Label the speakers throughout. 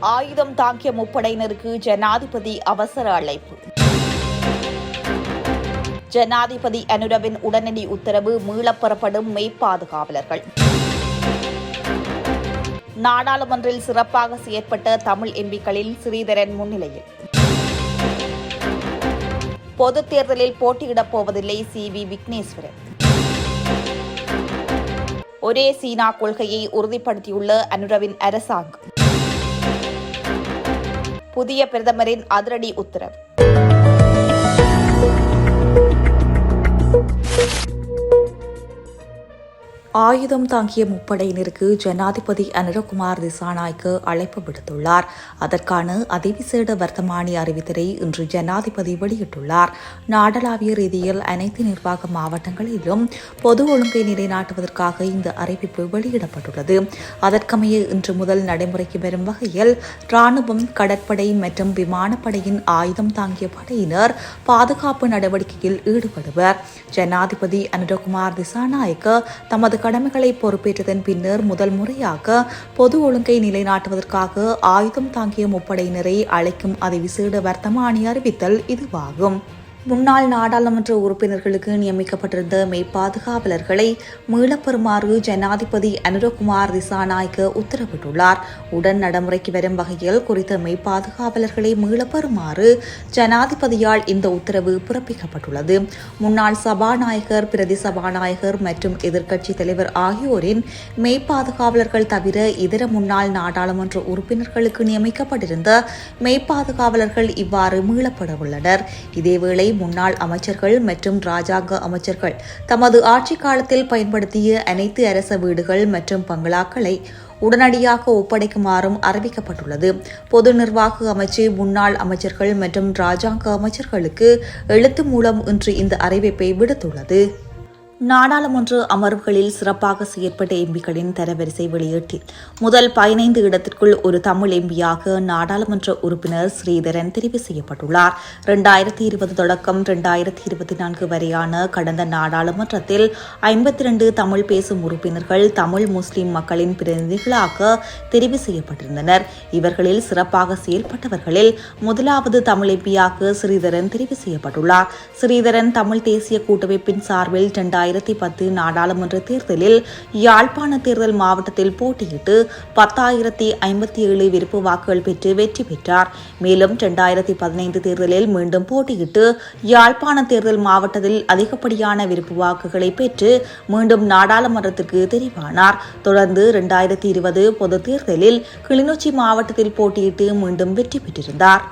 Speaker 1: ஆயுதம் தாங்கிய முப்படையினருக்கு ஜனாதிபதி அவசர அழைப்பு. ஜனாதிபதி அனுரவின் உடனடி உத்தரவு மீளப்பெறப்படும் மெய்ப்பாதுகாவலர்கள் நாடாளுமன்றில் சிறப்பாக செயற்பட்ட தமிழ் எம்பிக்களில் ஸ்ரீதரன் முன்னிலையில். பொதுத் தேர்தலில் போட்டியிடப் போவதில்லை சி. வி. விக்னேஸ்வரன். ஒரே சீனா கொள்கையை உறுதிப்படுத்தியுள்ள அனுரவின் அரசாங்கம். புதிய பிரதமரின் அதிரடி உத்தரவு. ஆயுதம் தாங்கிய முப்படையினருக்கு ஜனாதிபதி அனுரகுமார் திசாநாய்க்கு அழைப்பு விடுத்துள்ளார். அதற்கான அதிவிசேட வர்த்தமானி அறிவித்தலை இன்று ஜனாதிபதி வெளியிட்டுள்ளார். நாடளாவிய ரீதியில் அனைத்து நிர்வாக மாவட்டங்களிலும் பொது ஒழுங்கை நிலைநாட்டுவதற்காக இந்த அறிவிப்பு வெளியிடப்பட்டுள்ளது. அதற்கமைய இன்று முதல் நடைமுறைக்கு வரும் வகையில் ராணுவம் கடற்படை மற்றும் விமானப்படையின் ஆயுதம் தாங்கிய படையினர் பாதுகாப்பு நடவடிக்கையில் ஈடுபடுவர். ஜனாதிபதி அனுரகுமார் திசாநாயக்க தமது கடமைகளை பொறுப்பேற்றதன் பின்னர் முதல் முறையாக பொது ஒழுங்கை நிலைநாட்டுவதற்காக ஆயுதம் தாங்கிய முப்படையினரை அழைக்கும் அதிவிசேட வர்த்தமானி அறிவித்தல் இதுவாகும். முன்னாள் நாடாளுமன்ற உறுப்பினர்களுக்கு நியமிக்கப்பட்டிருந்த மெய்ப்பாதுகாவலர்களை மீளப்பெறுமாறு ஜனாதிபதி அனுரகுமார் திசாநாய்க்கு உத்தரவிட்டுள்ளார். உடன் நடைமுறைக்கு வரும் வகையில் குறித்த மெய்ப்பாதுகாவலர்களை மீளப்பெறுமாறு ஜனாதிபதியால் இந்த உத்தரவு பிறப்பிக்கப்பட்டுள்ளது. முன்னாள் சபாநாயகர் பிரதி சபாநாயகர் மற்றும் எதிர்க்கட்சி தலைவர் ஆகியோரின் மெய்ப்பாதுகாவலர்கள் தவிர இதர முன்னாள் நாடாளுமன்ற உறுப்பினர்களுக்கு நியமிக்கப்பட்டிருந்த மெய்ப்பாதுகாவலர்கள் இவ்வாறு மீளப்படவுள்ளனர் இதேவேளை முன்னாள் அமைச்சர்கள் மற்றும் ராஜாங்க அமைச்சர்கள் தமது ஆட்சி காலத்தில் பயன்படுத்திய அனைத்து அரச வீடுகள் மற்றும் பங்களாக்களை உடனடியாக ஒப்படைக்குமாறும் அறிவிக்கப்பட்டுள்ளது. பொது நிர்வாக அமைச்சு முன்னாள் அமைச்சர்கள் மற்றும் ராஜாங்க அமைச்சர்களுக்கு எழுத்து மூலம் இன்று இந்த அறிவிப்பை விடுத்துள்ளது. நாடாளுமன்ற அமர்வுகளில் சிறப்பாக செயற்பட்ட எம்பிக்களின் தரவரிசை வெளியீட்டில் முதல் பதினைந்து இடத்திற்குள் ஒரு தமிழ் எம்பியாக நாடாளுமன்ற உறுப்பினர் ஸ்ரீதரன் தெரிவு செய்யப்பட்டுள்ளார். இரண்டாயிரத்தி இருபது தொடக்கம் இரண்டாயிரத்தி இருபத்தி நான்கு வரையான கடந்த நாடாளுமன்றத்தில் ஐம்பத்தி இரண்டு தமிழ் பேசும் உறுப்பினர்கள் தமிழ் முஸ்லிம் மக்களின் பிரதிநிதிகளாக தெரிவு செய்யப்பட்டிருந்தனர். இவர்களில் சிறப்பாக செயல்பட்டவர்களில் முதலாவது தமிழ் எம்பியாக ஸ்ரீதரன் தெரிவு செய்யப்பட்டுள்ளார். ஸ்ரீதரன் தமிழ் தேசிய கூட்டமைப்பின் சார்பில் இரண்டாயிரத்தி இரண்டாயிரத்தி பத்து நாடாளுமன்ற தேர்தலில் யாழ்ப்பாண தேர்தல் மாவட்டத்தில் போட்டியிட்டு பத்தாயிரத்தி ஐம்பத்தி ஏழு விருப்பு வாக்குகள் பெற்று வெற்றி பெற்றார். மேலும் இரண்டாயிரத்தி பதினைந்து தேர்தலில் மீண்டும் போட்டியிட்டு யாழ்ப்பாண தேர்தல் மாவட்டத்தில் அதிகப்படியான விருப்பு வாக்குகளை பெற்று மீண்டும் நாடாளுமன்றத்திற்கு தெரிவானார். தொடர்ந்து இரண்டாயிரத்தி இருபது பொது தேர்தலில் கிளிநொச்சி மாவட்டத்தில் போட்டியிட்டு மீண்டும் வெற்றி பெற்றிருந்தார்.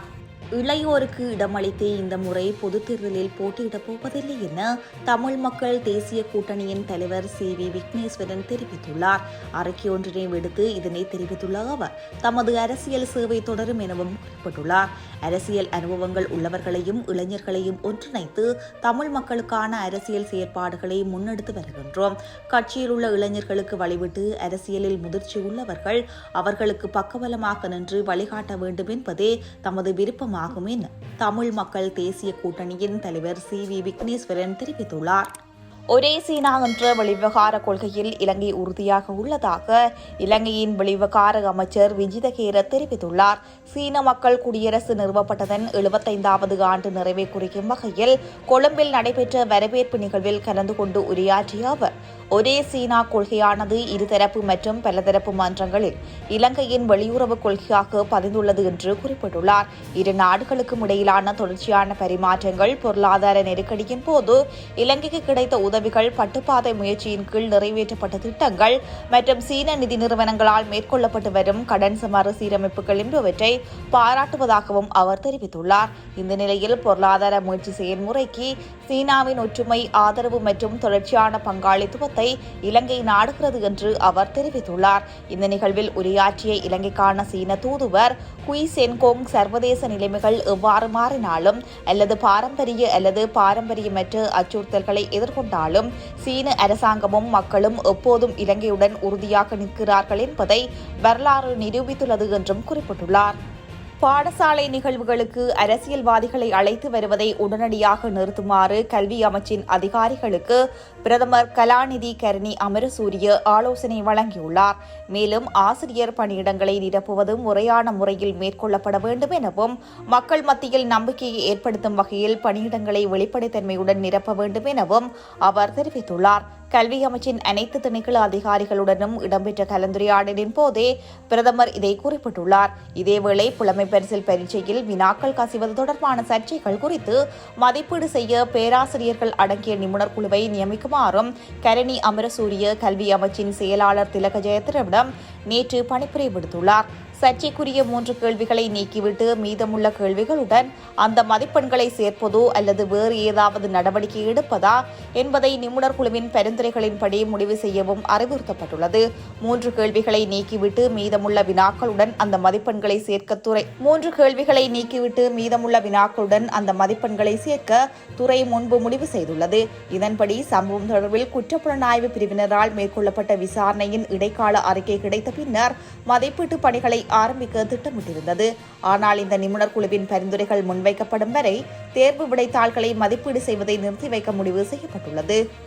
Speaker 1: இளையோருக்கு இடமளித்து இந்த முறை பொதுத் தேர்தலில் போட்டியிடப் போவதில்லை என தமிழ் மக்கள் தேசிய கூட்டணியின் தலைவர் சி வி விக்னேஸ்வரன் தெரிவித்துள்ளார். அறிக்கை ஒன்றினை விடுத்து இதனை தெரிவித்துள்ள அவர் தமது அரசியல் சேவை தொடரும் எனவும் குறிப்பிட்டுள்ளார். அரசியல் அனுபவங்கள் உள்ளவர்களையும் இளைஞர்களையும் ஒன்றிணைத்து தமிழ் மக்களுக்கான அரசியல் செயற்பாடுகளை முன்னெடுத்து வருகின்றோம். கட்சியில் உள்ள இளைஞர்களுக்கு வழிவிட்டு அரசியலில் முதிர்ச்சி உள்ளவர்கள் அவர்களுக்கு பக்கபலமாக நின்று வழிகாட்ட வேண்டும் என்பதே தமது விருப்பம் ஆகும் என தமிழ் மக்கள் தேசிய கூட்டணியின் தலைவர் சி வி விக்னேஸ்வரன் தெரிவித்துள்ளார். ஒரே சீனா என்ற வெளிவிவகார கொள்கையில் இலங்கை உறுதியாக உள்ளதாக இலங்கையின் வெளிவிவகார அமைச்சர் விஜிதகேர தெரிவித்துள்ளார். சீன மக்கள் குடியரசு நிறுவப்பட்டதன் எழுபத்தைந்தாவது ஆண்டு நிறைவை குறிக்கும் வகையில் கொழும்பில் நடைபெற்ற வரவேற்பு நிகழ்வில் கலந்து கொண்டு உரையாற்றிய அவர் ஒரே சீனா கொள்கையானது இருதரப்பு மற்றும் பலதரப்பு மன்றங்களில் இலங்கையின் வெளியுறவு கொள்கையாக பதிந்துள்ளது என்று குறிப்பிட்டுள்ளார். இரு நாடுகளுக்கும் இடையிலான தொடர்ச்சியான பரிமாற்றங்கள் பொருளாதார நெருக்கடியின் போது இலங்கைக்கு கிடைத்த உதவிகள் பட்டுப்பாதை முயற்சியின் கீழ் நிறைவேற்றப்பட்ட திட்டங்கள் மற்றும் சீன நிதி நிறுவனங்களால் மேற்கொள்ளப்பட்டு வரும் கடன் மறுசீரமைப்புகள் என்பவற்றை பாராட்டுவதாகவும் அவர் தெரிவித்துள்ளார். இந்த நிலையில் பொருளாதார முயற்சி செயல்முறைக்கு சீனாவின் ஒற்றுமை ஆதரவு மற்றும் தொடர்ச்சியான பங்காளித்துவத்தை இலங்கை நாடுகிறது என்று அவர் தெரிவித்துள்ளார். இந்த நிகழ்வில் உரையாற்றிய இலங்கைக்கான சீன தூதுவர் குய் சென்கோங் சர்வதேச நிலைமைகள் எவ்வாறு மாறினாலும் அல்லது பாரம்பரிய அல்லது பாரம்பரியமற்ற அச்சுறுத்தல்களை எதிர்கொண்டாலும் சீன அரசாங்கமும் மக்களும் எப்போதும் இலங்கையுடன் உறுதியாக நிற்கிறார்கள் என்பதை வரலாறு நிரூபித்துள்ளது என்றும் குறிப்பிட்டுள்ளார். பாடசாலை நிகழ்வுகளுக்கு அரசியல்வாதிகளை அழைத்து வருவதை உடனடியாக நிறுத்துமாறு கல்வி அமைச்சின் அதிகாரிகளுக்கு பிரதமர் கலாநிதி கரணி அமரசூரிய ஆலோசனை வழங்கியுள்ளார். மேலும் ஆசிரியர் பணியிடங்களை நிரப்புவதும் முறையான முறையில் மேற்கொள்ளப்பட வேண்டும் எனவும் மக்கள் மத்தியில் நம்பிக்கையை ஏற்படுத்தும் வகையில் பணியிடங்களை வெளிப்படைத்தன்மையுடன் நிரப்ப வேண்டும் எனவும் அவர் தெரிவித்துள்ளார். கல்வி அமைச்சின் அனைத்து திணைக்கள அதிகாரிகளுடனும் இடம்பெற்ற கலந்துரையாடலின் போதே பிரதமர் இதை குறிப்பிட்டுள்ளார். இதேவேளை புலமை பரிசில் பரீட்சையில் வினாக்கள் கசிவது தொடர்பான சர்ச்சைகள் குறித்து மதிப்பீடு செய்ய பேராசிரியர்கள் அடங்கிய நிபுணர் குழுவை நியமிக்குமாறும் கரணி அமரசூரிய கல்வி அமைச்சின் செயலாளர் திலக ஜெயத்திரவிடம் நேற்று பணிப்புரை விடுத்துள்ளார் சர்ச்சைக்குரிய மூன்று கேள்விகளை நீக்கிவிட்டு மீதமுள்ள கேள்விகளுடன் அந்த மதிப்பெண்களை சேர்ப்பதோ அல்லது வேறு ஏதாவது நடவடிக்கை எடுப்பதா என்பதை நிபுணர் குழுவின் பரிந்துரைகளின்படி முடிவு செய்யவும் அறிவுறுத்தப்பட்டுள்ளது. மூன்று கேள்விகளை நீக்கிவிட்டு மீதமுள்ள வினாக்களுடன் அந்த மதிப்பெண்களை சேர்க்க துறை மூன்று கேள்விகளை நீக்கிவிட்டு மீதமுள்ள வினாக்களுடன் அந்த மதிப்பெண்களை சேர்க்க துறை முன்பு முடிவு செய்துள்ளது. இதன்படி சம்பவம் தொடர்பில் குற்றப்புலனாய்வு பிரிவினரால் மேற்கொள்ளப்பட்ட விசாரணையின் இடைக்கால அறிக்கை கிடைத்த பின்னர் மதிப்பீட்டு பணிகளை ஆரம்பிக்க திட்டமிட்டிருந்தது. ஆனால் இந்த நிபுணர் குழுவின் பரிந்துரைகள் முன்வைக்கப்படும் வரை தேர்வு விடைத்தாள்களை மதிப்பீடு செய்வதை நிறுத்தி வைக்க முடிவு செய்யப்பட்டுள்ளது.